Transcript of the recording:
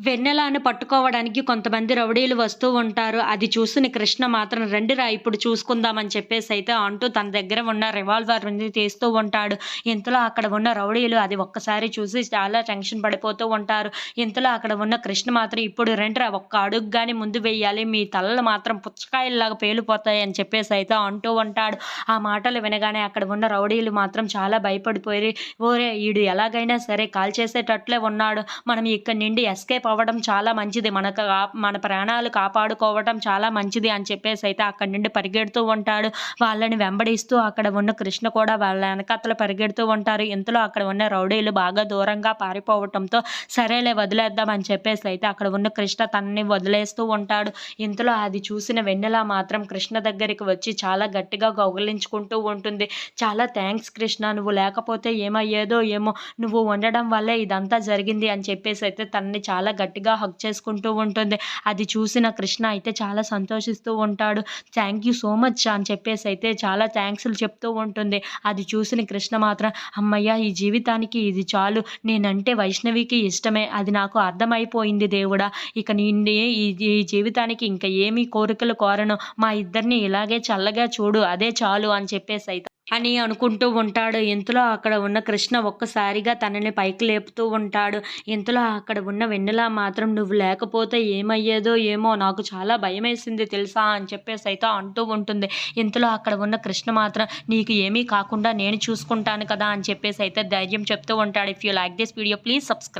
వెన్నెలాను పట్టుకోవడానికి కొంతమంది రౌడీలు వస్తూ ఉంటారు. అది చూసిన కృష్ణ మాత్రం రండిరా ఇప్పుడు చూసుకుందామని చెప్పేసి అయితే అంటూ తన దగ్గర ఉన్న రివాల్వర్‌ని తీస్తూ ఉంటాడు. ఇంతలో అక్కడ ఉన్న రౌడీలు అది ఒక్కసారి చూసి చాలా టెన్షన్ పడిపోతూ ఉంటారు. ఇంతలో అక్కడ ఉన్న కృష్ణ మాత్రం ఇప్పుడు రండిరా ఒక్క అడుగు కానీ ముందు వెయ్యాలి. మీ తలలు మాత్రం పుచ్చకాయల్లాగా పేలిపోతాయి అని చెప్పేసి అయితే అంటూ ఉంటాడు. ఆ మాటలు వినగానే అక్కడ ఉన్న రౌడీలు మాత్రం చాలా భయపడిపోయి ఓరే ఈడు ఎలాగైనా సరే కాల్చేసేటట్లే ఉన్నాడు. మనం ఇక్కడి నుండి ఎస్కేప్ అవ్వడం చాలా మంచిది. మనకు మన ప్రాణాలు కాపాడుకోవటం చాలా మంచిది అని చెప్పేసి అయితే అక్కడి నుండి పరిగెడుతూ ఉంటాడు. వాళ్ళని వెంబడిస్తూ అక్కడ ఉన్న కృష్ణ కూడా వాళ్ళ వెనకత్తలు పరిగెడుతూ ఉంటారు. ఇంతలో అక్కడ ఉన్న రౌడీలు బాగా దూరంగా పారిపోవటంతో సరేలే వదిలేద్దాం అని చెప్పేసి అయితే అక్కడ ఉన్న కృష్ణ తనని వదిలేస్తూ ఉంటాడు. ఇంతలో అది చూసిన వెన్నెల మాత్రం కృష్ణ దగ్గరికి వచ్చి చాలా గట్టిగా గౌగలించుకుంటూ ఉంటుంది. చాలా థ్యాంక్స్ కృష్ణ నువ్వు లేకపోతే ఏమయ్యేదో ఏమో! నువ్వు ఉండడం వల్లే ఇదంతా జరిగింది అని చెప్పేసి అయితే తనని చాలా చాలా గట్టిగా హక్ చేసుకుంటూ ఉంటుంది. అది చూసిన కృష్ణ అయితే చాలా సంతోషిస్తూ ఉంటాడు. థ్యాంక్ యూ సో మచ్ అని చెప్పేసి అయితే చాలా థ్యాంక్స్లు చెప్తూ ఉంటుంది. అది చూసిన కృష్ణ మాత్రం అమ్మయ్య ఈ జీవితానికి ఇది చాలు. నేనంటే వైష్ణవికి ఇష్టమే. అది నాకు అర్థమైపోయింది దేవుడా! ఇక నుండి ఈ జీవితానికి ఇంకా ఏమీ కోరికలు కోరను. మా ఇద్దరిని ఇలాగే చల్లగా చూడు అదే చాలు అని చెప్పేసి అయితే అని అనుకుంటూ ఉంటాడు. ఇంతలో అక్కడ ఉన్న కృష్ణ ఒక్కసారిగా తనని పైకి లేపుతూ ఉంటాడు. ఇంతలో అక్కడ ఉన్న వెన్నెల మాత్రం నువ్వు లేకపోతే ఏమయ్యేదో ఏమో! నాకు చాలా భయమేసింది తెలుసా! అని చెప్పేసి అయితే అంటూ ఉంటుంది. ఇంతలో అక్కడ ఉన్న కృష్ణ మాత్రం నీకు ఏమీ కాకుండా నేను చూసుకుంటాను కదా! అని చెప్పేసి అయితే ధైర్యం చెప్తూ ఉంటాడు. If you like this video please subscribe.